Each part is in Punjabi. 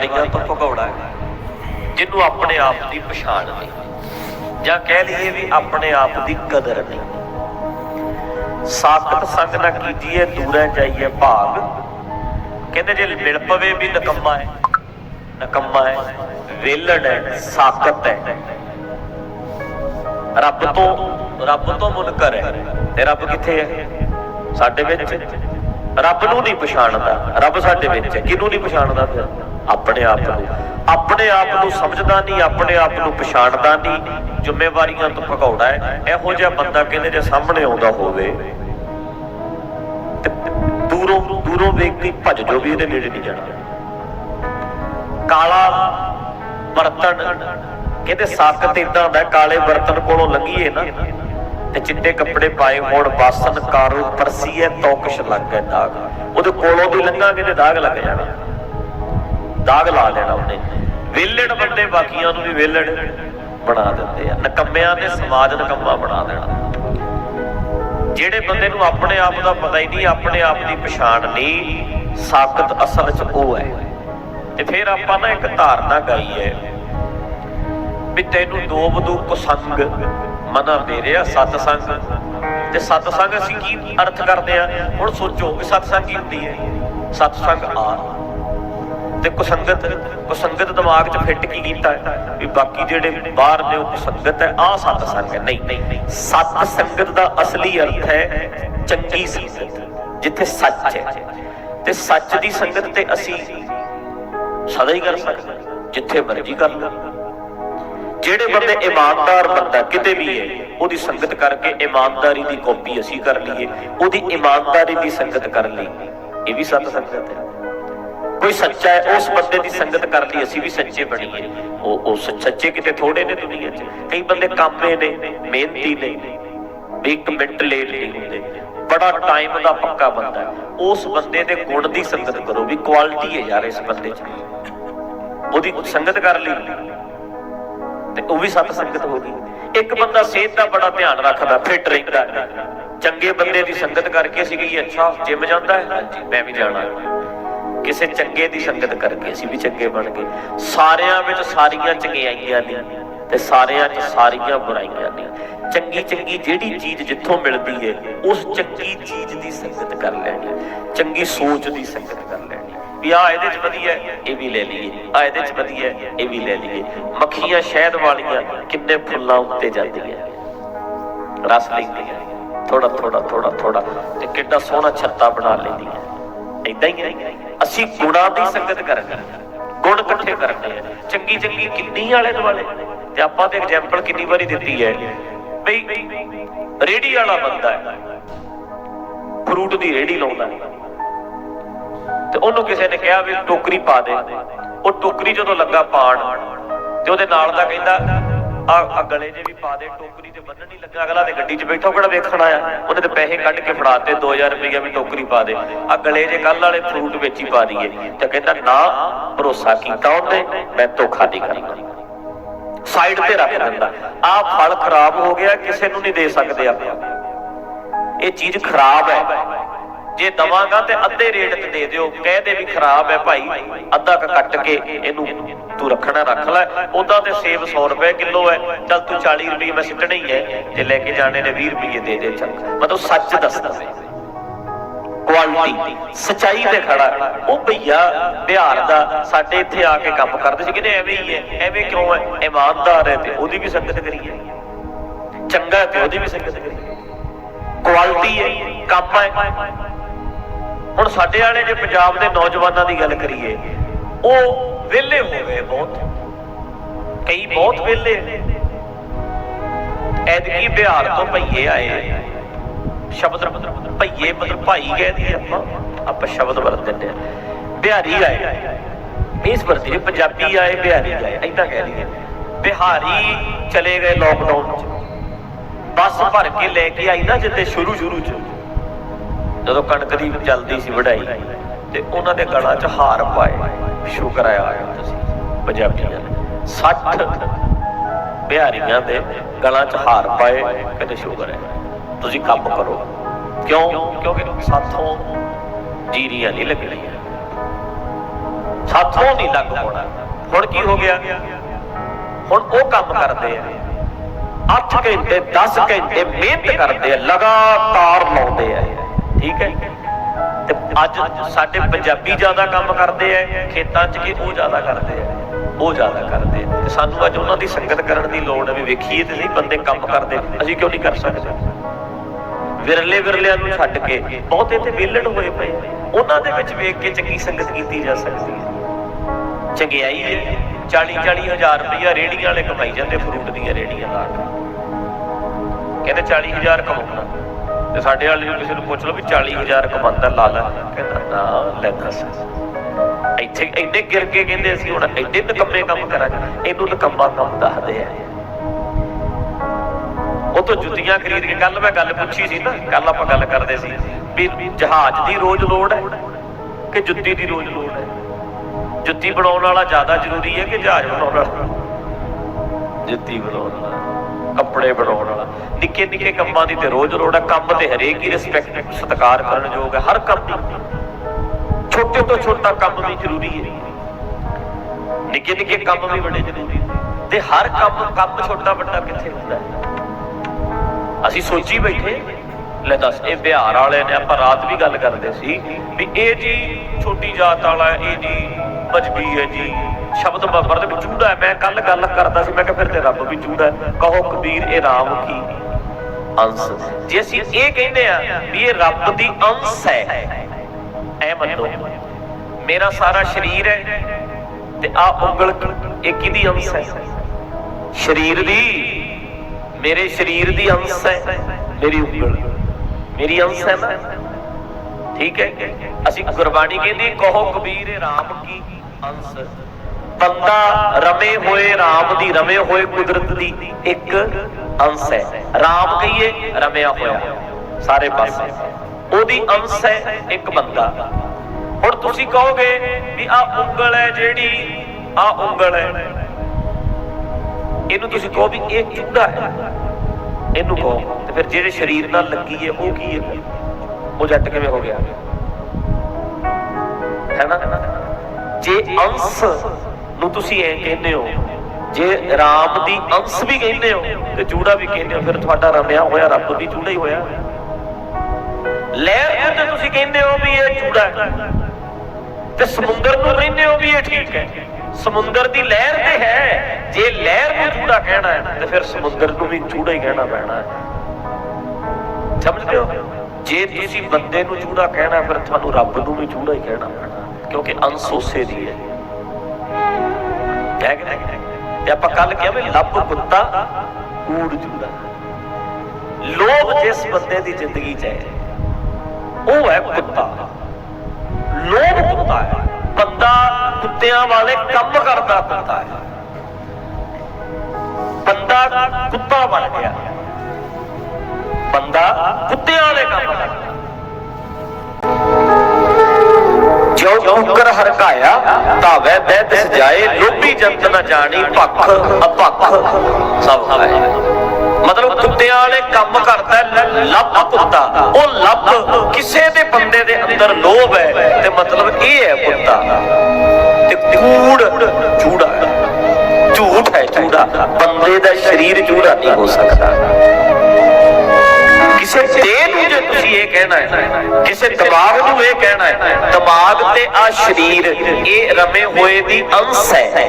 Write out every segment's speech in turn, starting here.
ਬਿਮਾਰੀਆਂ ਤੋਂ ਭਗੌੜਾ ਜਿਹਨੂੰ ਆਪਣੇ ਆਪ ਦੀ ਪਛਾਣ ਨਹੀਂ, ਜਾਂ ਕਹਿ ਲਈਏ ਵੀ ਆਪਣੇ ਆਪ ਦੀ ਕਦਰ ਨਹੀਂ। ਸਾਖਤ ਸੰਗ ਨਾ ਕੀਜੀਏ, ਦੂਰੇ ਜਾਈਏ ਭਾਗ। ਕਹਿੰਦੇ ਜੇ ਮਿਲ ਪਵੇ ਵੀ ਨਕੰਮਾ ਹੈ ਨਕੰਮਾ ਹੈ ਵੇਲੜ ਹੈ, ਸਾਖਤ ਹੈ। ਰੱਬ ਤੋਂ ਰੱਬ ਤੋਂ ਮੁਨਕਰ ਹੈ। ਤੇ ਰੱਬ ਕਿੱਥੇ ਹੈ? ਸਾਡੇ ਵਿੱਚ। ਰੱਬ ਨੂੰ ਨਹੀਂ ਪਛਾਣਦਾ। ਰੱਬ ਸਾਡੇ ਵਿੱਚ ਹੈ। ਕਿਹਨੂੰ ਨਹੀਂ ਪਛਾਣਦਾ ਫਿਰ? ਆਪਣੇ ਆਪ ਨੂੰ। ਆਪਣੇ ਆਪ ਨੂੰ ਸਮਝਦਾ ਨਹੀਂ ਆਪਣੇ ਆਪ ਨੂੰ ਪਛਾਣਦਾ ਨਹੀਂ। ਜ਼ਿੰਮੇਵਾਰੀਆਂ ਤੋਂ ਭਗੌੜਾ ਹੈ। ਇਹੋ ਜਿਹਾ ਬੰਦਾ ਕਹਿੰਦੇ ਜੇ ਸਾਹਮਣੇ ਆਉਂਦਾ ਹੋਵੇ। ਦੂਰੋਂ ਦੂਰੋਂ ਵੇਖ ਕੇ ਭੱਜ ਜੋ ਵੀ ਇਹਦੇ ਨੇੜੇ ਨਹੀਂ ਜਾਣਾ। ਕਾਲਾ ਬਰਤਨ ਕਹਿੰਦੇ ਸਾਕਤ ਇਦਾਂ ਹੁੰਦਾ ਹੈ, ਕਾਲੇ ਬਰਤਨ ਕੋਲੋਂ ਲੰਘੀਏ ਨਾ। ਤੇ ਚਿੱਟੇ ਕੱਪੜੇ ਪਾਏ ਹੋਣ ਬਾਸਨ ਕਾਰੋ ਪਰਸੀਏ ਤੋਕਸ਼ ਲੱਗ ਗਿਆ ਦਾਗ ਉਹਦੇ ਕੋਲੋਂ ਵੀ ਲੰਘਾਂਗੇ ਤੇ ਦਾਗ ਲੱਗ ਜਾਣਾ। ਦਾਗ ਲਾ ਦੇਣਾ ਉਹਨੇ। ਵੇਲੜ ਬੰਦੇ ਬਾਕੀਆਂ ਨੂੰ ਵੀ ਵੇਲੜ ਬਣਾ ਦਿੰਦੇ ਆ। ਨਕੰਮਿਆਂ ਨੇ ਸਮਾਜ ਨਕੰਮਾ ਬਣਾ ਦੇਣਾ। ਜਿਹੜੇ ਬੰਦੇ ਨੂੰ ਆਪਣੇ ਆਪ ਦਾ ਪਤਾ ਹੀ ਨਹੀਂ, ਆਪਣੇ ਆਪ ਦੀ ਪਛਾਣ ਨਹੀਂ ਸਾਕਤ ਅਸਲ 'ਚ ਉਹ ਹੈ। ਤੇ ਫਿਰ ਆਪਾਂ ਨਾ ਇੱਕ ਧਾਰਨਾ ਗਾਈ ਹੈ ਵੀ ਤੈਨੂੰ ਦੋ ਬਦੂ ਕੁਸੰਗ ਮਨਾ ਮੇਰਿਆ ਸਤ ਸੰਗ ਤੇ ਸਤ ਸੰਗ ਅਸੀਂ ਕੀ ਅਰਥ ਕਰਦੇ ਆ? ਹੁਣ ਸੋਚੋ ਵੀ ਸਤ ਸੰਗ ਕੀ ਹੁੰਦੀ ਹੈ? ਸਤ ਸੰਗ ਆ ਤੇ ਕੁਸੰਗਤ ਕੁਸੰਗਤ ਦਿਮਾਗ 'ਚ ਫਿੱਟ ਕੀ ਕੀਤਾ ਵੀ ਬਾਕੀ ਜਿਹੜੇ ਬਾਹਰ ਨੇ ਉਹ ਕੁਸੰਗਤ ਹੈ ਆ ਸਤ ਸੰਗ ਨਹੀਂ, ਸਤ ਸੰਗਤ ਦਾ ਅਸਲੀ ਅਰਥ ਹੈ ਚੰਗੀ ਸੰਗਤ, ਜਿੱਥੇ ਸੱਚ ਹੈ। ਤੇ ਸੱਚ ਦੀ ਸੰਗਤ ਤੇ ਅਸੀਂ ਸਦਾ ਹੀ ਕਰ ਸਕਦੇ ਜਿੱਥੇ ਮਰਜ਼ੀ ਕਰ ਜਿਹੜੇ ਬੰਦੇ ਇਮਾਨਦਾਰ ਬੰਦਾ ਕਿਤੇ ਵੀ ਹੈ, ਉਹਦੀ ਸੰਗਤ ਕਰਕੇ ਇਮਾਨਦਾਰੀ ਦੀ ਕਾਪੀ ਅਸੀਂ ਕਰ ਲਈਏ, ਉਹਦੀ ਇਮਾਨਦਾਰੀ ਦੀ ਸੰਗਤ ਕਰ ਲਈ ਇਹ ਵੀ ਸਤ ਸੰਗਤ ਹੈ। ਕੋਈ ਸੱਚਾ ਹੈ, ਉਸ ਬੰਦੇ ਦੀ ਸੰਗਤ ਕਰ ਲਈ, ਅਸੀਂ ਵੀ ਸੱਚੇ ਬਣੀਏ ਉਹ ਉਹ ਸੱਚੇ ਕਿਤੇ ਥੋੜੇ ਨੇ ਦੁਨੀਆ 'ਚ। ਕਈ ਬੰਦੇ ਕਾਮੇ ਨੇ, ਮਿਹਨਤੀ ਨੇ, ਵੀ ਇੱਕ ਮਿੰਟ ਲੇਟ ਨਹੀਂ ਹੁੰਦੇ। ਬੜਾ ਟਾਈਮ ਦਾ ਪੱਕਾ ਬੰਦਾ ਉਸ ਬੰਦੇ ਦੇ ਗੁਣ ਦੀ ਸੰਗਤ ਕਰੋ, ਵੀ ਕੁਆਲਿਟੀ ਹੈ ਯਾਰ ਇਸ ਬੰਦੇ 'ਚ। ਉਹਦੀ ਸੰਗਤ ਕਰ ਲਈ। ਤੇ ਉਹ ਵੀ ਸਤ ਸੰਗਤ ਹੋ ਗਈ। ਇੱਕ ਬੰਦਾ ਸਿਹਤ ਦਾ ਬੜਾ ਧਿਆਨ ਰੱਖਦਾ ਫਿੱਟ ਰਹਿੰਦਾ। ਚੰਗੇ ਬੰਦੇ ਦੀ ਸੰਗਤ ਕਰਕੇ ਅਸੀਂ ਕਹੀਏ, ਅੱਛਾ ਜਿਮ ਜਾਂਦਾ ਹੈ? ਮੈਂ ਵੀ ਜਾਣਾ। ਕਿਸੇ ਚੰਗੇ ਦੀ ਸੰਗਤ ਕਰਕੇ ਅਸੀਂ ਵੀ ਚੰਗੇ ਬਣ ਗਏ। ਸਾਰਿਆਂ ਵਿੱਚ ਸਾਰੀਆਂ ਚੰਗਿਆਈਆਂ ਨੇ ਤੇ ਸਾਰਿਆਂ 'ਚ ਸਾਰੀਆਂ ਬੁਰਾਈਆਂ ਨੇ। ਚੰਗੀ ਚੰਗੀ ਜਿਹੜੀ ਚੀਜ਼ ਜਿੱਥੋਂ ਮਿਲਦੀ ਹੈ ਉਸ ਚੰਗੀ ਚੀਜ਼ ਦੀ ਸੰਗਤ ਕਰ ਲੈਣੀ। ਚੰਗੀ ਸੋਚ ਦੀ ਸੰਗਤ ਕਰ ਲੈਣੀ। ਵੀ ਆ ਇਹਦੇ 'ਚ ਵਧੀਆ ਇਹ ਵੀ ਲੈ ਲਈਏ। ਆ ਇਹਦੇ 'ਚ ਵਧੀਆ ਇਹ ਵੀ ਲੈ ਲਈਏ। ਮੱਖੀਆਂ ਸ਼ਹਿਦ ਵਾਲੀਆਂ ਕਿੰਨੇ ਫੁੱਲਾਂ ਉੱਤੇ ਜਾਂਦੀਆਂ। ਰਸ ਲੈਂਦੀਆਂ। ਥੋੜਾ ਥੋੜਾ ਥੋੜਾ ਥੋੜਾ ਤੇ ਕਿੱਡਾ ਸੋਹਣਾ ਛੱਤਾ ਬਣਾ ਲੈਂਦੀਆਂ। ਇਦਾਂ ਹੀ ਹੈ। ਅਸੀਂ ਗੁਣਾਂ ਦੀ ਸੰਗਤ ਕਰਨੀ, ਗੁਣ ਇਕੱਠੇ ਕਰਨੇ। ਆ ਚੰਗੀ ਚੰਗੀ ਕਿੰਨੀ ਵਾਲੇ ਦੁਆਲੇ। ਤੇ ਆਪਾਂ ਤੇ ਐਗਜ਼ਾਮਪਲ ਕਿੰਨੀ ਵਾਰੀ ਦਿੱਤੀ ਹੈ ਬਈ ਰੇੜੀ ਵਾਲਾ ਬੰਦਾ ਹੈ। ਫਰੂਟ ਦੀ ਰੇੜੀ ਲਾਉਂਦਾ ਹੈ। ਤੇ ਉਹਨੂੰ ਕਿਸੇ ਨੇ ਕਿਹਾ ਵੀ ਟੋਕਰੀ ਪਾ ਦੇ। ਉਹ ਟੋਕਰੀ ਜਦੋਂ ਲੱਗਾ ਪਾਣ, ਤੇ ਉਹਦੇ ਨਾਲ ਦਾ ਕਹਿੰਦਾ ਆ ਆ ਗਲੇ ਜੇ ਵੀ ਪਾ ਦੇ, ਟੋਕਰੀ ਤੇ ਬੰਨਣ ਨਹੀਂ ਲੱਗਾ, ਅਗਲਾ ਤੇ ਗੱਡੀ 'ਚ ਬੈਠਾ ਕਿਹੜਾ ਵੇਖਣ ਆਇਆ ਉਹਨੇ ਤੇ ਪੈਸੇ ਕੱਢ ਕੇ ਫੜਾਤੇ 2000 ਰੁਪਈਆ ਵੀ ਟੋਕਰੀ ਪਾ ਦੇ। ਆ ਗਲੇ ਜੇ ਕੱਲ ਵਾਲੇ ਫਰੂਟ ਵਿੱਚ ਹੀ ਪਾ ਦਈਏ। ਤੇ ਕਹਿੰਦਾ, ਨਾ, ਭਰੋਸਾ ਕੀਤਾ ਉਹਨੇ, ਮੈਂ ਧੋਖਾ ਨਹੀਂ ਕਰਨਾ। ਸਾਈਡ ਤੇ ਰੱਖ ਦਿੰਦਾ। ਆ ਫਲ ਖਰਾਬ ਹੋ ਗਿਆ, ਕਿਸੇ ਨੂੰ ਨਹੀਂ ਦੇ ਸਕਦੇ ਆਪਾਂ। ਇਹ ਚੀਜ਼ ਖਰਾਬ ਹੈ। ਜੇ ਦਵਾਂਗਾ ਤੇ ਅੱਧੇ ਰੇਟ ਤੇ ਦੇ ਦਿਓ, ਕਹਿ ਦੇ ਵੀ ਖਰਾਬ ਹੈ ਭਾਈ, ਅੱਧਾ ਕ ਕੱਟ ਕੇ ਇਹਨੂੰ ਤੂੰ ਰੱਖਣਾ ਰੱਖ ਲੈ ਉਦਾਂ ਤੇ ਸੇਬ 100 ਰੁਪਏ ਕਿਲੋ ਹੈ, ਚੱਲ ਤੂੰ 40 ਰੁਪਏ ਮੈਂ ਸਿੱਟਣੇ ਹੀ ਹੈ, ਤੇ ਲੈ ਕੇ ਜਾਣੇ ਨੇ 20 ਰੁਪਏ ਦੇ ਦੇ ਚੱਲ। ਮਤਲਬ ਸੱਚ ਦੱਸਦਾ ਕੁਆਲਿਟੀ ਸਚਾਈ ਤੇ ਖੜਾ, ਉਹ ਭਈਆ ਬਿਹਾਰ ਦਾ ਸਾਡੇ ਇੱਥੇ ਆ ਕੇ ਕੰਮ ਕਰਦੇ ਸੀ ਕਿਤੇ ਐਵੇਂ ਹੀ ਹੈ, ਐਵੇਂ ਕਿਉਂ ਹੈ, ਇਮਾਨਦਾਰ ਹੈ ਤੇ ਉਹਦੀ ਵੀ ਸੰਗਤ ਕਰੀਏ ਚੰਗਾ ਤੇ ਉਹਦੀ ਵੀ ਸੰਗਤ ਕਰੀ ਕੁਆਲਿਟੀ ਹੈ, ਕੰਮ ਹੈ ਹੁਣ ਸਾਡੇ ਵਾਲੇ ਜੇ ਪੰਜਾਬ ਦੇ ਨੌਜਵਾਨਾਂ ਦੀ ਗੱਲ ਕਰੀਏ, ਉਹ ਵਿਹਲੇ ਹੋ ਗਏ ਬਹੁਤ। ਕਈ ਬਹੁਤ ਵਿਹਲੇ। ਨੇ ਬਿਹਾਰ ਤੋਂ ਭਈਏ ਆਏ। ਸ਼ਬਦ ਭਈਏ ਮਤਲਬ ਭਾਈ ਕਹਿੰਦੇ ਆਪਾਂ। ਆਪਾਂ ਸ਼ਬਦ ਵਰਤ ਦਿੰਦੇ ਆ ਬਿਹਾਰੀ ਆਏ। ਇਸ ਵਰਤੀ ਪੰਜਾਬੀ ਆਏ, ਬਿਹਾਰੀ ਆਏ। ਐਦਾਂ ਕਹਿ ਲਈਏ ਬਿਹਾਰੀ ਚਲੇ ਗਏ ਲੋਕਡਾਊਨ ਚ। ਬੱਸ ਭਰ ਕੇ ਲੈ ਕੇ ਆਈ ਨਾ ਜਿੱਤੇ ਸ਼ੁਰੂ ਸ਼ੁਰੂ ਚ। ਜਦੋਂ ਕਣਕ ਦੀ ਚੱਲਦੀ ਸੀ ਵਢਾਈ, ਤੇ ਉਹਨਾਂ ਦੇ ਗਲਾਂ 'ਚ ਹਾਰ ਪਾਏ, ਸ਼ੁਕਰ ਆਇਆ ਤੁਸੀਂ ਪੰਜਾਬੀਆਂ ਨੇ। 60 ਬਿਹਾਰੀਆਂ ਦੇ ਗਲਾਂ 'ਚ ਹਾਰ ਪਾਏ, ਕਹਿੰਦੇ ਸ਼ੁਕਰ ਹੈ। ਤੁਸੀਂ ਕੰਮ ਕਰੋ। ਕਿਉਂ? ਕਿਉਂਕਿ ਸਾਥੋਂ ਜੀਰੀਆਂ ਨਹੀਂ ਲੱਗਣੀਆਂ। ਸਾਥੋਂ ਨਹੀਂ ਲੱਗ ਹੋਣਾ ਹੁਣ ਕੀ ਹੋ ਗਿਆ? ਹੁਣ ਉਹ ਕੰਮ ਕਰਦੇ ਆ। 8 ਘੰਟੇ 10 ਘੰਟੇ ਮਿਹਨਤ ਕਰਦੇ ਆ, ਲਗਾਤਾਰ ਲਾਉਂਦੇ ਆ। ਠੀਕ ਹੈ? ਤੇ ਅੱਜ ਸਾਡੇ ਪੰਜਾਬੀ ਜ਼ਿਆਦਾ ਕੰਮ ਕਰਦੇ ਆ, ਖੇਤਾਂ 'ਚ ਕਿ ਉਹ ਜ਼ਿਆਦਾ ਕਰਦੇ ਆ, ਉਹ ਜ਼ਿਆਦਾ ਕਰਦੇ ਆ। ਤੇ ਸਾਨੂੰ ਅੱਜ ਉਹਨਾਂ ਦੀ ਸੰਗਤ ਕਰਨ ਦੀ ਲੋੜ ਹੈ ਵੀ ਵੇਖੀਏ ਤੇ ਸਹੀ ਬੰਦੇ ਕੰਮ ਕਰਦੇ, ਅਸੀਂ ਕਿਉਂ ਨਹੀਂ ਕਰ ਸਕਦੇ? ਵਿਰਲੇ ਵਿਰਲਿਆਂ ਨੂੰ ਛੱਡ ਕੇ ਬਹੁਤ ਇੱਥੇ ਵਿਹਲੜ ਹੋਏ ਪਏ। ਉਹਨਾਂ ਦੇ ਵਿੱਚ ਵੇਖ ਕੇ ਚੰਗੀ ਸੰਗਤ ਕੀਤੀ ਜਾ ਸਕਦੀ ਹੈ। ਚੰਗਿਆਈ ਹੈ 40 40 ਹਜ਼ਾਰ ਰੁਪਇਆ ਰੇੜੀਆਂ ਵਾਲੇ ਕਮਾਈ ਜਾਂਦੇ ਫਰੂਟ ਦੀਆਂ ਰੇੜੀਆਂ ਲਾ ਕੇ। ਕਹਿੰਦੇ 40 ਹਜ਼ਾਰ ਕਮਾਉਣਾ। ਤੇ ਸਾਡੇ ਵਾਲੇ ਨੂੰ ਕਿਸੇ ਨੂੰ ਪੁੱਛ ਲਓ ਵੀ 40 ਹਜ਼ਾਰ ਕਮਾਉਂਦਾ ਲਾ ਕਹਿੰਦਾ, ਨਾ, ਲੈ ਦੱਸ। ਇੱਥੇ ਇੰਨੇ ਗਿਰ ਕੇ ਕਹਿੰਦੇ ਅਸੀਂ ਹੁਣ ਐਡੇ ਨਕੰਮੇ ਕੰਮ ਕਰਾਂਗੇ। ਇਹਨੂੰ ਨਕੰਮਾ ਕੰਮ ਦੱਸਦੇ ਆ। ਉਹ ਤੋਂ ਜੁੱਤੀਆਂ ਖਰੀਦ ਕੇ ਕੱਲ ਮੈਂ ਗੱਲ ਪੁੱਛੀ ਸੀ ਨਾ ਕੱਲ ਆਪਾਂ ਗੱਲ ਕਰਦੇ ਸੀ ਵੀ ਜਹਾਜ਼ ਦੀ ਰੋਜ਼ ਲੋੜ ਹੈ ਕਿ ਜੁੱਤੀ ਦੀ ਰੋਜ਼ ਲੋੜ ਹੈ? ਜੁੱਤੀ ਬਣਾਉਣ ਵਾਲਾ ਜ਼ਿਆਦਾ ਜ਼ਰੂਰੀ ਹੈ ਕਿ ਜਹਾਜ਼ ਬਣਾਉਣ ਵਾਲਾ? ਜੁੱਤੀ ਬਣਾਉਣ ਵਾਲਾ। ਕੱਪੜੇ ਬਣਾਉਣ ਵਾਲਾ। ਨਿੱਕੇ ਨਿੱਕੇ ਕੰਮਾਂ ਦੀ ਤੇ ਰੋਜ਼ ਲੋੜ ਕੰਮ ਤੇ ਹਰੇਕ ਹੀ ਰਿਸਪੈਕਟ ਸਤਿਕਾਰ ਕਰਨ ਯੋਗ ਹੈ, ਹਰ ਕੰਮ ਦੀ। ਛੋਟੇ ਤੋਂ ਛੋਟਾ ਕੰਮ ਵੀ ਜ਼ਰੂਰੀ ਹੈ। ਨਿੱਕੇ ਨਿੱਕੇ ਕੰਮ ਵੀ ਬੜੇ ਜ਼ਰੂਰੀ ਤੇ ਹਰ ਕੰਮ ਕੰਮ ਛੋਟਾ ਵੱਡਾ ਕਿੱਥੇ ਹੁੰਦਾ ਹੈ? ਅਸੀਂ ਸੋਚੀ ਬੈਠੇ। ਲੈ ਦੱਸ, ਇਹ ਬਿਹਾਰ ਵਾਲੇ ਨੇ ਆਪਾਂ ਰਾਤ ਵੀ ਗੱਲ ਕਰਦੇ ਸੀ ਵੀ ਇਹ ਜੀ ਛੋਟੀ ਜਾਤ ਵਾਲਾ, ਇਹ ਜੀ ਮਜਬੀ ਹੈ ਜੀ। ਸ਼ਬਦ ਬੱਬਰ ਦੇ ਵਿੱਚ ਹੈ। ਮੈਂ ਕੱਲ ਗੱਲ ਕਰਦਾ ਸੀ ਮੈਂ ਕਿਹਾ ਫਿਰ ਤੇ ਰੱਬ ਵੀ ਹੈ। ਕਹੋ ਕਬੀਰ ਇਹ ਰਾਮ ਕੀ? ਅੰਸ਼। ਜੇ ਅਸੀਂ ਇਹ ਕਹਿੰਦੇ ਆ ਵੀ ਇਹ ਰੱਬ ਦੀ ਅੰਸ਼ ਹੈ ਐ ਮੰਨੋ ਮੇਰਾ ਸਾਰਾ ਸਰੀਰ ਹੈ ਤੇ ਆ ਉਂਗਲ ਇਹ ਕਿਹਦੀ ਅੰਸ਼ ਹੈ? ਸਰੀਰ ਦੀ ਮੇਰੇ ਸਰੀਰ ਦੀ ਅੰਸ਼ ਹੈ ਮੇਰੀ ਉਂਗਲ। ਮੇਰੀ ਅੰਸ਼ ਹੈ ਨਾ? ਠੀਕ ਹੈ? ਅਸੀਂ ਗੁਰਬਾਣੀ ਕਹਿੰਦੀ ਕਹੋ ਕਬੀਰ ਇਹ RAM ਕੀ? ਅੰਸ਼। ਬੰਦਾ ਰਮੇ ਹੋਏ RAM ਦੀ, ਰਮੇ ਹੋਏ ਕੁਦਰਤ ਦੀ ਇੱਕ ਅੰਸ਼ ਹੈ। RAM ਕਹੀਏ, ਰਮਿਆ ਹੋਇਆ। ਸਾਰੇ ਪਾਸੇ। ਉਹਦੀ ਅੰਸ਼ ਹੈ ਇੱਕ ਬੰਦਾ। ਹੁਣ ਤੁਸੀਂ ਕਹੋਗੇ ਵੀ ਆ ਉਂਗਲ ਹੈ ਜਿਹੜੀ ਆ ਉਂਗਲ ਹੈ। ਇਹਨੂੰ ਤੁਸੀਂ ਕਹੋ ਵੀ ਇਹ ਚੂੜਾ ਹੈ? ਇਹਨੂੰ ਕਹੋ। ਤੇ ਫਿਰ ਜਿਹੜੇ ਸਰੀਰ ਨਾਲ ਲੱਗੀ ਹੈ, ਉਹ ਕੀ ਹੈ? ਉਹ ਜੱਟ ਕਿਵੇਂ ਹੋ ਗਿਆ? ਹੈ ਨਾ? ਜੇ ਅੰਸ਼ ਨੂੰ ਤੁਸੀਂ ਐ ਕਹਿੰਦੇ ਹੋ, ਜੇ ਰਾਮ ਦੀ ਅੰਸ਼ ਵੀ ਕਹਿੰਦੇ ਹੋ ਤੇ ਚੂੜਾ ਵੀ ਕਹਿੰਦੇ ਹੋ, ਫਿਰ ਤੁਹਾਡਾ ਰਮਿਆ ਹੋਇਆ, ਰੱਬ ਵੀ ਚੂੜਾ ਹੀ ਹੋਇਆ। ਲਹਿਰ ਨੂੰ ਤੇ ਤੁਸੀਂ ਕਹਿੰਦੇ ਹੋ ਵੀ ਇਹ ਚੂੜਾ ਹੈ। ਤੇ ਸਮੁੰਦਰ ਨੂੰ ਕਹਿੰਦੇ ਹੋ ਵੀ ਇਹ ਠੀਕ ਹੈ। ਸਮੁੰਦਰ ਦੀ ਲਹਿਰ ਤੇ ਹੈ। ਜੇ ਲਹਿਰ ਨੂੰ ਚੂੜਾ ਕਹਿਣਾ ਹੈ, ਤੇ ਫਿਰ ਸਮੁੰਦਰ ਨੂੰ ਵੀ ਚੂੜਾ ਹੀ ਕਹਿਣਾ ਪੈਣਾ ਹੈ। ਸਮਝਦੇ ਹੋ? ਜੇ ਤੁਸੀਂ ਬੰਦੇ ਨੂੰ ਚੂੜਾ ਕਹਿਣਾ ਫਿਰ ਤੁਹਾਨੂੰ ਰੱਬ ਨੂੰ ਵੀ ਚੂੜਾ ਹੀ ਕਹਿਣਾ ਪੈਣਾ ਕਿਉਂਕਿ ਅੰਸ਼ ਉਸੇ ਦੀ ਹੈ। ਹੈ। ਕਿ ਨਹੀਂ ਤੇ ਆਪਾਂ ਕੱਲ ਕਿਹਾ ਵੀ ਲੱਭ ਕੁੱਤਾ ਊੜ ਚੂੜਾ। ਲੋਭ ਜਿਸ ਬੰਦੇ ਦੀ ਜ਼ਿੰਦਗੀ 'ਚ ਹੈ, ਉਹ ਹੈ ਕੁੱਤਾ। ਲੋਭ ਕੁੱਤਾ ਹੈ। ਬੰਦਾ ਕੁੱਤਿਆਂ ਵਾਲੇ ਕੰਮ ਕਰਦਾ ਕੁੱਤਾ ਹੈ। ਬੰਦਾ ਕੁੱਤਾ ਬਣ ਗਿਆ। ਬੰਦਾ ਕੁੱਤਿਆਂ ਵਾਲੇ ਕੰਮ ਕਰਦਾ। ਜੋ ਕੁਕਰ ਹਰਕਾਇਆ, ਧਾਵੇ ਬਹਿ ਸਜਾਏ ਲੋਭੀ ਜੰਤ ਨਾ ਜਾਣੀ ਭੱਖ ਅਪੱਖ ਸਭ ਹੈ ਮਤਲਬ ਕੁੱਤਿਆਂ ਵਾਲੇ ਕੰਮ ਕਰਦਾ ਲੱਭ ਕੁੱਤਾ। ਉਹ ਲੱਭ ਕਿਸੇ ਦੇ ਬੰਦੇ ਦੇ ਅੰਦਰ ਲੋਭ ਹੈ, ਤੇ ਮਤਲਬ ਇਹ ਹੈ ਕੁੱਤਾ। ਤੇ ਕੂੜ ਚੂੜਾ ਝੂਠ ਹੈ ਚੂੜਾ। ਬੰਦੇ ਦਾ ਸਰੀਰ ਚੂੜਾ ਨਹੀਂ ਹੋ ਸਕਦਾ। ਕਿਸੇ ਦੇ ਨੂੰ ਜੇ ਤੁਸੀਂ ਇਹ ਕਹਿਣਾ ਹੈ ਕਿਸੇ ਦਿਮਾਗ ਨੂੰ ਇਹ ਕਹਿਣਾ ਹੈ ਦਿਮਾਗ ਤੇ ਆ ਸਰੀਰ ਇਹ ਰਮੇ ਹੋਏ ਦੀ ਅੰਸ਼ ਹੈ।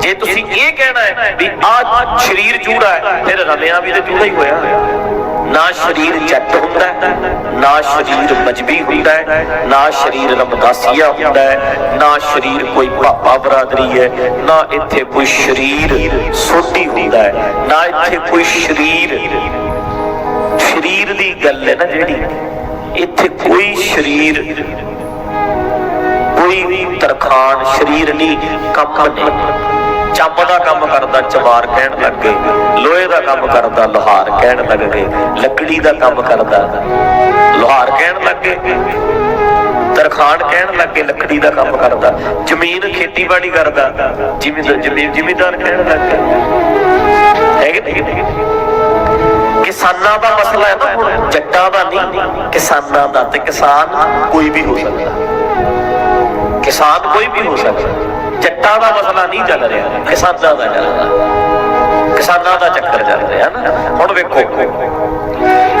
ਜੇ ਤੁਸੀਂ ਇਹ ਕਹਿਣਾ ਹੈ ਵੀ ਆ ਸਰੀਰ ਚੂੜਾ ਹੈ ਫਿਰ ਰਮਿਆ ਵੀ ਤੇ ਚੂੜਾ ਹੀ ਹੋਇਆ। ਨਾ ਸਰੀਰ ਜੱਟ ਹੁੰਦਾ ਨਾ ਸਰੀਰ ਮਜਬੀ ਹੁੰਦਾ ਹੈ, ਨਾ ਸਰੀਰ ਰਮਦਾਸੀਆ ਹੁੰਦਾ ਹੈ, ਨਾ ਸਰੀਰ ਕੋਈ ਭਾਪਾ ਬਰਾਦਰੀ ਹੈ ਨਾ ਇੱਥੇ ਕੋਈ ਸਰੀਰ ਸੋਢੀ ਹੁੰਦਾ ਹੈ ਨਾ ਇੱਥੇ ਕੋਈ ਸਰੀਰ ਸਰੀਰ ਦੀ ਗੱਲ ਹੈ ਨਾ ਜਿਹੜੀ, ਇੱਥੇ ਕੋਈ ਸਰੀਰ, ਕੋਈ ਵੀ ਤਰਖਾਨ ਸਰੀਰ ਨਹੀਂ ਕੰਮ ਨਹੀਂ। ਚੱਬ ਦਾ ਕੰਮ ਕਰਦਾ ਚਮਾਰ ਕਹਿਣ ਲੱਗੇ ਲੋਹੇ ਦਾ ਕੰਮ ਕਰਦਾ, ਲੋਹਾਰ ਕਹਿਣ ਲੱਗੇ ਲੱਕੜੀ ਦਾ ਕੰਮ ਕਰਦਾ, ਲੋਹਾਰ ਕਹਿਣ ਲੱਗੇ ਤਰਖਾਨ ਕਹਿਣ ਲੱਗੇ ਲੱਕੜੀ ਦਾ ਕੰਮ ਕਰਦਾ, ਜ਼ਮੀਨ ਖੇਤੀਬਾੜੀ ਕਰਦਾ, ਜਿਵੇਂ ਜ਼ਮੀਨ ਜ਼ਿਮੀਂਦਾਰ ਕਹਿਣ ਲੱਗੇ ਹੈਗੇ ਨਹੀਂ? ਕਿਸਾਨਾਂ ਦਾ ਮਸਲਾ ਹੈ ਨਾ ਹੁਣ। ਜੱਟਾਂ ਦਾ ਨਹੀਂ, ਕਿਸਾਨਾਂ ਦਾ ਤੇ ਕਿਸਾਨ ਕੋਈ ਵੀ ਹੋ ਸਕਦਾ। ਕਿਸਾਨ ਕੋਈ ਵੀ ਹੋ ਸਕਦਾ। ਜੱਟਾਂ ਦਾ ਮਸਲਾ ਨਹੀਂ ਚੱਲ ਰਿਹਾ, ਕਿਸਾਨਾਂ ਦਾ ਚੱਲ ਰਿਹਾ। ਕਿਸਾਨਾਂ ਦਾ ਚੱਕਰ ਚੱਲ ਰਿਹਾ ਨਾ। ਹੁਣ ਵੇਖੋ,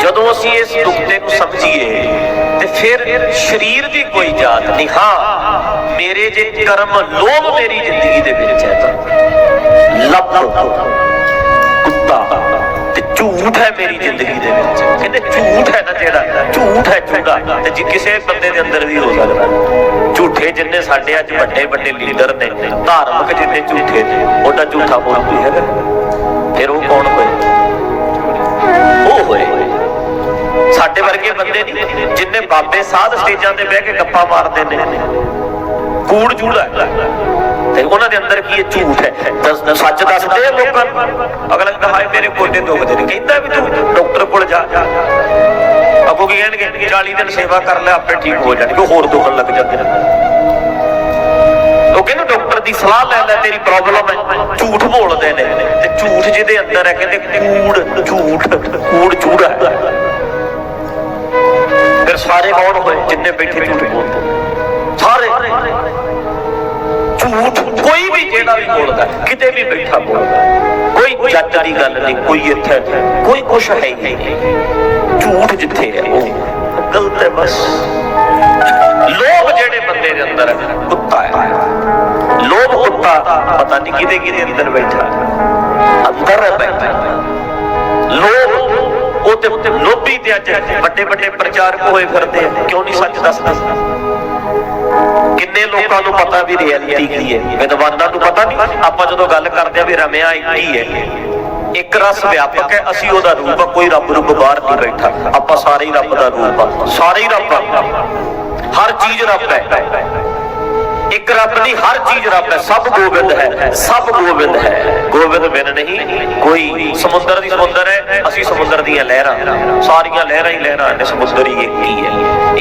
ਜਦੋਂ ਅਸੀਂ ਇਸ ਨੁਕਤੇ ਨੂੰ ਸਮਝੀਏ ਤੇ ਫਿਰ ਸਰੀਰ ਦੀ ਕੋਈ ਜਾਤ ਨਹੀਂ। ਹਾਂ, ਮੇਰੇ ਜੇ ਕਰਮ ਲੋਭ ਮੇਰੀ ਜ਼ਿੰਦਗੀ ਦੇ ਵਿੱਚ ਹੈ ਤਾਂ। ਲੱਭ ਕੁੱਤਾ। ਝੂਠ ਹੈ ਮੇਰੀ ਜ਼ਿੰਦਗੀ ਦੇ ਵਿੱਚ। ਕਹਿੰਦੇ ਝੂਠ ਹੈ ਨਾ ਜਿਹੜਾ ਝੂਠ ਹੈ ਝੂਠਾ ਤੇ ਜੇ ਕਿਸੇ ਬੰਦੇ ਦੇ ਅੰਦਰ ਵੀ ਹੋ ਸਕਦਾ ਝੂਠੇ ਜਿੰਨੇ ਸਾਡੇ ਅੱਜ ਵੱਡੇ ਵੱਡੇ ਲੀਡਰ ਨੇ, ਧਾਰਮਿਕ ਜਿੰਨੇ ਝੂਠੇ ਨੇ, ਉਹਦਾ ਝੂਠਾ ਬੋਲ ਕੋਈ ਹੈਗਾ? ਫਿਰ ਉਹ ਕੌਣ ਹੋਏ? ਉਹ ਹੋਏ। ਸਾਡੇ ਵਰਗੇ ਬੰਦੇ ਨਹੀਂ, ਜਿੰਨੇ ਬਾਬੇ ਸਾਧ ਸਟੇਜਾਂ ਤੇ ਬਹਿ ਕੇ ਗੱਪਾਂ ਮਾਰਦੇ ਨੇ। ਕੂੜ ਚੂੜਾ ਹੈ। ਉਹਨਾਂ ਦੇ ਅੰਦਰ ਕੀ ਹੈ ਝੂਠ ਹੈ? ਸੱਚ ਦੱਸਦੇ ਲੋਕਾਂ ਨੂੰ। ਅਗਲਾ ਕਹਿੰਦਾ, ਹਾਏ, ਮੇਰੇ ਗੋਡੇ ਦੁਖਦੇ ਨੇ। ਕਹਿੰਦਾ ਵੀ ਤੂੰ ਡਾਕਟਰ ਕੋਲ ਜਾ। ਅੱਗੋਂ ਕੀ ਕਹਿਣਗੇ? 40 ਦਿਨ ਸੇਵਾ ਕਰ ਲੈ, ਆਪੇ ਠੀਕ ਹੋ ਜਾਣਗੇ। ਹੋਰ ਦੁਖਣ ਲੱਗ ਜਾਂਦੇ ਨੇ। ਉਹ ਕਹਿੰਦੇ, ਡਾਕਟਰ ਦੀ ਸਲਾਹ ਲੈ ਲੈ, ਤੇਰੀ ਪ੍ਰੋਬਲਮ ਹੈ। ਝੂਠ ਬੋਲਦੇ ਨੇ। ਤੇ ਝੂਠ ਜਿਹਦੇ ਅੰਦਰ ਹੈ, ਕਹਿੰਦੇ, ਕੂੜ, ਝੂਠ, ਕੂੜ ਚੂੜਾ ਫਿਰ ਸਾਰੇ ਕੌਣ ਹੋਏ? ਜਿੰਨੇ ਬੈਠੇ ਝੂਠ ਬੋਲਦੇ। ਬੋਲਦਾ, ਕਿਤੇ ਵੀ ਬੈਠਾ ਬੋਲਦਾ। ਕੋਈ ਜੱਜ ਦੀ ਗੱਲ ਨਹੀਂ, ਕੋਈ ਇੱਥੇ ਕੋਈ ਕੁਛ ਹੈ ਹੀ ਨਹੀਂ। ਝੂਠ ਜਿੱਥੇ ਹੈ ਉਹ। ਗਲਤ ਹੈ ਬਸ। ਲੋਭ ਜਿਹੜੇ ਬੰਦੇ ਦੇ ਅੰਦਰ ਕੁੱਤਾ ਹੈ। ਲੋਭ ਕੁੱਤਾ ਪਤਾ ਨਹੀਂ ਕਿਹਦੇ ਕਿਹਦੇ ਅੰਦਰ ਬੈਠਾ। ਅੰਦਰ ਹੈ ਬੈਠਾ। ਲੋਭ, ਉਹ ਤੇ ਲੋਭੀ ਤੇ ਅੱਜ ਵੱਡੇ ਵੱਡੇ ਪ੍ਰਚਾਰਕ ਹੋਏ ਫਿਰਦੇ ਕਿਉਂ ਨਹੀਂ ਸੱਚ ਦੱਸਦੇ? ਕਿੰਨੇ ਲੋਕਾਂ ਨੂੰ ਪਤਾ ਵੀ ਰਿਐਲਿਟੀ ਕੀ ਹੈ। ਵਿਦਵਾਨਾਂ ਨੂੰ ਪਤਾ ਨਹੀਂ ਆਪਾਂ ਜਦੋਂ ਗੱਲ ਕਰਦੇ ਆ ਵੀ ਰਮਿਆ ਇੱਕ ਹੀ ਹੈ। ਇੱਕ ਰਸ ਵਿਆਪਕ ਹੈ, ਅਸੀਂ ਉਹਦਾ ਰੂਪ ਆ, ਕੋਈ ਰੱਬ ਰੂਪ ਬਾਹਰ ਨਹੀਂ ਬੈਠਾ। ਆਪਾਂ ਸਾਰੇ ਹੀ ਰੱਬ ਦਾ ਰੂਪ ਆ, ਸਾਰੇ ਹੀ ਰੱਬ ਆ। ਹਰ ਚੀਜ਼ ਰੱਬ ਹੈ। ਇੱਕ ਰੱਬ ਨਹੀਂ ਹਰ ਚੀਜ਼ ਰੱਬ ਹੈ, ਸਭ ਗੋਬਿੰਦ ਹੈ, ਸਭ ਗੋਬਿੰਦ ਹੈ। ਗੋਬਿੰਦ ਬਿਨ ਨਹੀਂ, ਕੋਈ ਸਮੁੰਦਰ ਦੀ ਸਮੁੰਦਰ ਹੈ, ਅਸੀਂ ਸਮੁੰਦਰ ਦੀਆਂ ਲਹਿਰਾਂ, ਸਾਰੀਆਂ ਲਹਿਰਾਂ ਹੀ ਲਹਿਰਾਂ ਨੇ, ਸਮੁੰਦਰ ਹੀ ਇੱਕ ਹੀ ਹੈ।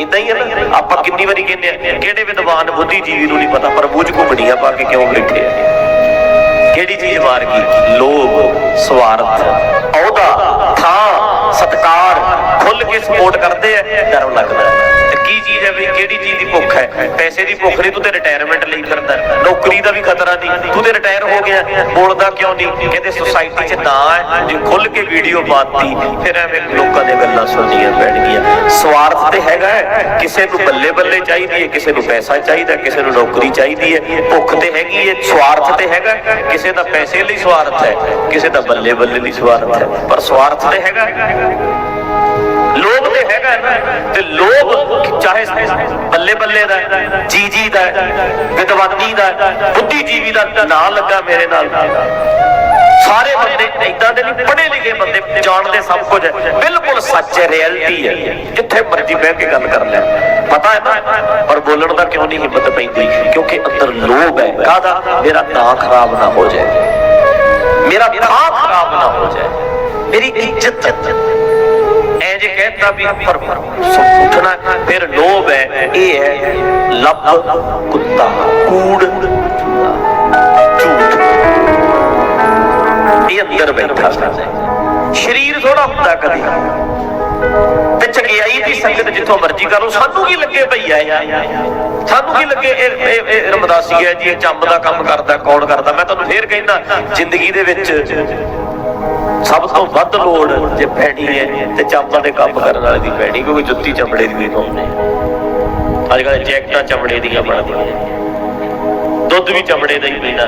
ਇਦਾਂ ਹੀ ਹੈ ਨਾ, ਆਪਾਂ ਕਿੰਨੀ ਵਾਰੀ ਕਹਿੰਦੇ ਆ ਕਿਹੜੇ ਵਿਦਵਾਨ ਬੁੱਧੀਜੀਵੀ ਨੂੰ ਨਹੀਂ ਪਤਾ, ਪਰ ਬੂਝ ਘੁੰਮਣੀਆਂ ਪਾ ਕੇ ਕਿਉਂ ਬੈਠੇ ਆ? ਕਿਹੜੀ ਚੀਜ਼ ਮਾਰ ਗਈ ਲੋਭ, ਸਵਾਰਥ, ਅਹੁਦਾ, ਥਾਂ, ਸਤਕਾਰ ਖੁੱਲ ਕੇ ਸਪੋਰਟ ਕਰਦੇ ਆ, ਡਰ ਲੱਗਦਾ। ਕੀ ਚੀਜ਼ ਹੈ ਵੀ ਕਿਹੜੀ ਚੀਜ਼ ਦੀ ਭੁੱਖ ਹੈ? ਪੈਸੇ ਦੀ ਭੁੱਖ ਨਹੀਂ, ਤੂੰ ਤੇ ਰਿਟਾਇਰਮੈਂਟ ਲਈ ਫਿਰਦਾ ਨੌਕਰੀ ਦਾ ਵੀ ਖਤਰਾ ਨਹੀਂ। ਤੂੰ ਤੇ ਰਿਟਾਇਰ ਹੋ ਗਿਆ ਬੋਲਦਾ ਕਿਉਂ ਨਹੀਂ? ਕਹਿੰਦੇ ਸੁਸਾਇਟੀ 'ਚ ਨਾ ਹੈ, ਜੇ ਖੁੱਲ ਕੇ ਵੀਡੀਓ ਪਾਤੀ ਫਿਰ ਐਵੇਂ ਲੋਕਾਂ ਦੀਆਂ ਗੱਲਾਂ ਸੁਣਨੀਆਂ ਪੈਣਗੀਆਂ। ਸਵਾਰਥ ਤੇ ਹੈਗਾ ਕਿਸੇ ਨੂੰ ਬੱਲੇ ਬੱਲੇ ਚਾਹੀਦੀ ਹੈ, ਕਿਸੇ ਨੂੰ ਪੈਸਾ ਚਾਹੀਦਾ ਕਿਸੇ ਨੂੰ ਨੌਕਰੀ ਚਾਹੀਦੀ ਹੈ। ਭੁੱਖ ਤੇ ਹੈਗੀ ਹੈ, ਸਵਾਰਥ ਤੇ ਹੈਗਾ ਕਿਸੇ ਦਾ ਪੈਸੇ ਲਈ ਸਵਾਰਥ ਹੈ, ਕਿਸੇ ਦਾ ਬੱਲੇ ਬੱਲੇ ਲਈ ਸਵਾਰਥ ਹੈ। ਪਰ ਸਵਾਰਥ ਤੇ ਹੈਗਾ ਲੋਭ ਤੇ ਹੈਗਾ ਤੇ ਲੋਭ ਚਾਹੇ ਬੱਲੇ ਬੱਲੇ ਦਾ ਜੀ ਜੀ ਦਾ ਵਿਦਵਾਨੀ ਦਾ ਹੈ, ਬੁੱਧੀਜੀਵੀ ਦਾ ਨਾਂ ਲੱਗਾ ਮੇਰੇ ਨਾਲ। ਸਾਰੇ ਬੰਦੇ ਇਦਾਂ ਦੇ ਨਹੀਂ ਪੜ੍ਹੇ ਲਿਖੇ ਬੰਦੇ ਜਾਣਦੇ ਸਭ ਕੁਝ ਹੈ। ਬਿਲਕੁਲ ਸੱਚ ਹੈ ਰਿਐਲਿਟੀ ਹੈ। ਜਿੱਥੇ ਮਰਜ਼ੀ ਬਹਿ ਕੇ ਗੱਲ ਕਰ ਲੈ। ਪਤਾ ਹੈ ਨਾ ਪਰ ਬੋਲਣ ਦਾ ਕਿਉਂ ਨਹੀਂ ਹਿੰਮਤ ਪੈਂਦੀ? ਕਿਉਂਕਿ ਅੰਦਰ ਲੋਭ ਹੈ। ਕਾਹਦਾ? ਮੇਰਾ ਨਾਂ ਖਰਾਬ ਨਾ ਹੋ ਜਾਏ। ਮੇਰਾ ਥਾਂ ਖਰਾਬ ਨਾ ਹੋ ਜਾਏ। ਮੇਰੀ ਇੱਜ਼ਤ ਐ ਕਹਿੰਦਾ ਵੀ ਪਰ ਉੱਠਣਾ ਫਿਰ ਲੋਭ ਹੈ, ਇਹ ਹੈ ਲੱਭ ਕੁੱਤਾ, ਕੂੜ ਝੂਠ। ਇਹ ਅੰਦਰ ਬੈਠਾ ਸਰੀਰ ਥੋੜਾ ਹੁੰਦਾ ਕਦੇ। ਤੇ ਚੰਗਿਆਈ ਦੀ ਸੰਗਤ ਜਿੱਥੋਂ ਮਰਜ਼ੀ ਕਰੋ ਸਾਨੂੰ ਕੀ ਲੱਗੇ ਭਈਆ ਆ ਸਾਨੂੰ ਕੀ ਲੱਗੇ ਇਹ ਰਮਦਾਸੀ ਹੈ ਜੀ, ਇਹ ਚੰਬ ਦਾ ਕੰਮ ਕਰਦਾ, ਕੌਣ ਕਰਦਾ? ਮੈਂ ਤੁਹਾਨੂੰ ਫੇਰ ਕਹਿੰਦਾ, ਜ਼ਿੰਦਗੀ ਦੇ ਵਿੱਚ ਸਭ ਤੋਂ ਵੱਧ ਲੋੜ ਜੇ ਪੈਣੀ ਹੈ ਤੇ ਚੰਬਾ ਦੇ ਕੰਮ ਕਰਨ ਵਾਲੇ ਦੀ ਪੈਣੀ, ਕਿਉਂਕਿ ਜੁੱਤੀ ਚਮੜੇ ਦੀ ਵੀ ਅੱਜ ਕੱਲ੍ਹ ਜੈਕਟਾਂ ਚਮੜੇ ਦੀਆਂ ਬਣਦੀਆਂ ਦੁੱਧ ਵੀ ਚਮੜੇ ਦਾ ਹੀ ਪੀਣਾ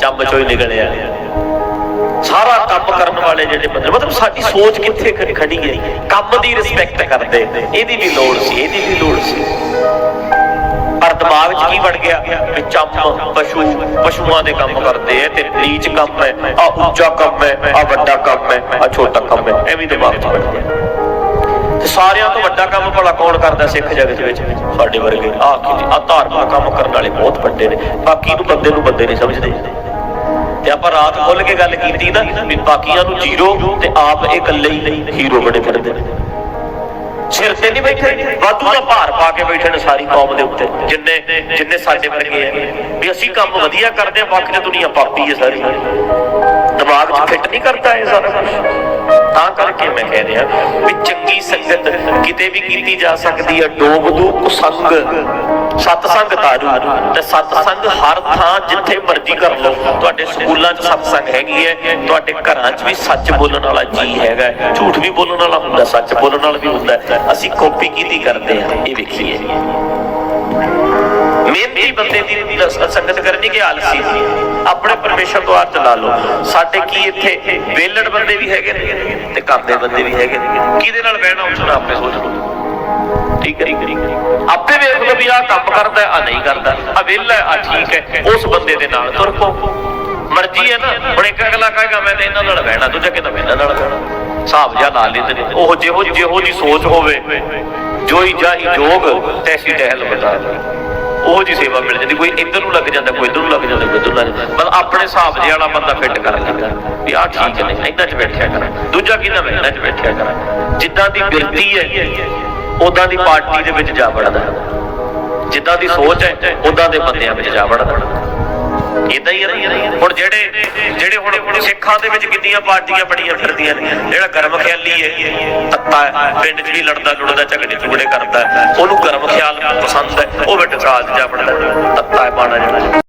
ਚੰਬ ਚੋਂ ਹੀ ਨਿਕਲਿਆ। ਸਾਰਾ ਕੰਮ ਕਰਨ ਵਾਲੇ ਜਿਹੜੇ ਬੰਦੇ ਮਤਲਬ ਸਾਡੀ ਸੋਚ ਕਿੱਥੇ ਖੜੀ ਹੈ? ਕੰਮ ਦੀ ਰਿਸਪੈਕਟ ਕਰਦੇ ਇਹਦੀ ਵੀ ਲੋੜ ਸੀ, ਇਹਦੀ ਵੀ ਲੋੜ ਸੀ। ਪਰ ਦਿਮਾਗ 'ਚ ਕੀ ਵੜ ਗਿਆ? ਵੀ ਚੰਮ ਪਸ਼ੂ, ਪਸ਼ੂਆਂ ਦੇ ਕੰਮ ਕਰਦੇ ਐ, ਤੇ ਨੀਚ ਕੰਮ ਹੈ ਆ ਉੱਚਾ ਕੰਮ ਹੈ ਆ ਵੱਡਾ ਕੰਮ ਹੈ ਆ ਛੋਟਾ ਕੰਮ ਹੈ ਐਵੇਂ ਦਿਮਾਗ 'ਚ ਵੜ ਗਿਆ। ਤੇ ਸਾਰਿਆਂ ਤੋਂ ਵੱਡਾ ਕੰਮ ਭਲਾ ਕੌਣ ਕਰਦਾ ਸਿੱਖ ਜਗਤ ਵਿੱਚ? ਸਾਡੇ ਵਰਗੇ। ਆ ਆ ਧਾਰਮਿਕ ਕੰਮ ਕਰਨ ਵਾਲੇ ਬਹੁਤ ਵੱਡੇ ਨੇ। ਬਾਕੀ ਨੂੰ ਬੰਦੇ ਨੂੰ ਬੰਦੇ ਨਹੀਂ ਸਮਝਦੇ। ਤੇ ਆਪਾਂ ਰਾਤ ਖੁੱਲ ਕੇ ਗੱਲ ਕੀਤੀ ਨਾ, ਵੀ ਬਾਕੀਆਂ ਨੂੰ ਜ਼ੀਰੋ ਤੇ ਆਪ ਇਹ ਇਕੱਲੇ ਹੀ ਹੀਰੋ ਬਣੇ ਫਿਰਦੇ ਨੇ। ਸਿਰ ਤੇ ਨਹੀਂ ਬੈਠੇ, ਵਾਧੂ ਦਾ ਭਾਰ ਪਾ ਕੇ ਬੈਠੇ ਨੇ ਸਾਰੀ ਕੌਮ ਦੇ ਉੱਤੇ। ਜਿੰਨੇ ਜਿੰਨੇ ਸਾਡੇ ਵਰਗੇ ਆ। ਵੀ ਅਸੀਂ ਕੰਮ ਵਧੀਆ ਕਰਦੇ ਆ, ਬਾਕੀ ਦੀ ਦੁਨੀਆ ਪਾਪੀ ਹੈ ਸਾਰੀ। ਦਿਮਾਗ 'ਚ ਫਿੱਟ ਨਹੀਂ ਕਰਦਾ ਇਹ ਸਾਰਾ ਕੁਝ ਤਾਂ ਕਰਕੇ ਮੈਂ ਕਹਿ ਰਿਹਾ ਵੀ ਚੰਗੀ ਸੰਗਤ ਕਿਤੇ ਵੀ ਕੀਤੀ ਜਾ ਸਕਦੀ ਹੈ, ਡੋਬ ਦੂ ਕੁਸੰਗ ਸਤਸੰਗ ਤਾਰੂ। ਤੇ ਸਤਸੰਗ ਹਰ ਥਾਂ ਜਿੱਥੇ ਮਰਜ਼ੀ ਕਰ ਲਓ, ਤੁਹਾਡੇ ਸਕੂਲਾਂ 'ਚ ਸਤਸੰਗ ਹੈਗੀ ਹੈ, ਤੁਹਾਡੇ ਘਰਾਂ 'ਚ ਵੀ ਸੱਚ ਬੋਲਣ ਵਾਲਾ ਜੀ ਹੈਗਾ ਝੂਠ ਵੀ ਬੋਲਣ ਵਾਲਾ ਹੁੰਦਾ, ਸੱਚ ਬੋਲਣ ਵਾਲਾ ਵੀ ਹੁੰਦਾ ਅਸੀਂ ਕਾਪੀ ਕੀਤੀ ਕਰਦੇ ਆ ਇਹ ਵੇਖੀਏ। ਮਿਹਨਤੀ ਬੰਦੇ ਦੀ ਸੰਗਤ ਕਰਨੀ ਕਿ ਆਲਸੀ? ਦੀ ਆਪਣੇ ਪਰਮੇਸ਼ਰ ਦੁਆਰ ਤੇ ਲਓ। ਸਾਡੇ ਕੀ ਇੱਥੇ ਵੇਲੜ ਬੰਦੇ ਵੀ ਹੈਗੇ ਨੇ ਤੇ ਕਰਦੇ ਬੰਦੇ ਵੀ ਹੈਗੇ ਨੇ। ਕਿਹਦੇ ਨਾਲ ਬਹਿਣਾ, ਉਸ ਆਪੇ ਸੋਚ ਲਓ। ਠੀਕ ਹੈ। ਆਪੇ ਵੇਖ ਲਓ ਵੀ ਆਹ ਕੰਮ ਕਰਦਾ ਆ ਨਹੀਂ ਕਰਦਾ। ਆ ਵਿਹਲਾ ਆ ਠੀਕ ਹੈ। ਉਸ ਬੰਦੇ ਦੇ ਨਾਲ ਤੁਰ ਪਓ ਮਰਜ਼ੀ ਹੈ ਨਾ ਹੁਣ ਇੱਕ ਅਗਲਾ ਕਹੇਗਾ, ਮੈਂ ਤਾਂ ਇਹਨਾਂ ਨਾਲ ਬਹਿਣਾ, ਦੂਜਾ ਕਹਿੰਦਾ, ਮੈਂ ਇਹਨਾਂ ਨਾਲ ਬਹਿਣਾ। ਹਿਸਾਬ ਜਿਹਾ ਲਾ ਲੈਂਦੇ ਨੇ ਉਹ ਜਿਹੋ ਜਿਹੋ ਦੀ ਸੋਚ ਹੋਵੇ, ਜੋਈ ਜਾਈ ਜੋਗ, ਤੈਸੀ ਟਹਿਲ ਬਤਾ। ਉਹ ਜੀ ਸੇਵਾ ਮਿਲ ਜਾਂਦੀ, ਕੋਈ ਇੱਧਰ ਨੂੰ ਲੱਗ ਜਾਂਦਾ, ਕੋਈ ਇੱਧਰ ਨੂੰ ਲੱਗ ਜਾਂਦਾ, ਕੋਈ ਇੱਧਰ ਲੱਗ ਜਾਂਦਾ। ਮਤਲਬ ਆਪਣੇ ਹਿਸਾਬ ਦੇ ਵਾਲਾ ਬੰਦਾ ਫਿੱਟ ਕਰ ਲੈਂਦਾ ਵੀ ਆਹ ਠੀਕ ਨੇ ਇੰਨਾ ਚ ਬੈਠਿਆ ਕਰਾਂ। ਦੂਜਾ ਕਿਹਦਾ ਮੈਂ ਇੰਨਾ ਚ ਬੈਠਿਆ ਕਰਾਂ। ਜਿੱਦਾਂ ਦੀ ਬਿਰਤੀ ਹੈ ਉਦਾਂ ਦੀ ਪਾਰਟੀ ਦੇ ਵਿੱਚ ਜਾ ਵੜਦਾ। ਜਿੱਦਾਂ ਦੀ ਸੋਚ ਹੈ ਉਦਾਂ ਦੇ ਬੰਦਿਆਂ ਵਿੱਚ ਜਾ ਵੜਦਾ। ਇਦਾਂ ਹੀ ਹੈ ਨਾ। ਹੁਣ ਜਿਹੜੇ ਜਿਹੜੇ ਹੁਣ ਸਿੱਖਾਂ ਦੇ ਵਿੱਚ ਕਿੰਨੀਆਂ ਪਾਰਟੀਆਂ ਬਣੀਆਂ ਫਿਰਦੀਆਂ ਨੇ, ਜਿਹੜਾ ਗਰਮ ਖਿਆਲੀ ਹੈ ਤੱਤਾ ਪਿੰਡ 'ਚ ਵੀ ਲੜਦਾ ਲੁੜਦਾ ਝਗੜੇ ਝੁਗੜੇ ਕਰਦਾ ਉਹਨੂੰ ਗਰਮ ਖਿਆਲ ਪਸੰਦ ਹੈ, ਉਹ ਵਿੱਚ ਕਾਲ ਜਾ ਬਣਦਾ ਤੱਤਾ ਹੈ ਬਾਣਾ ਜਿਹੜਾ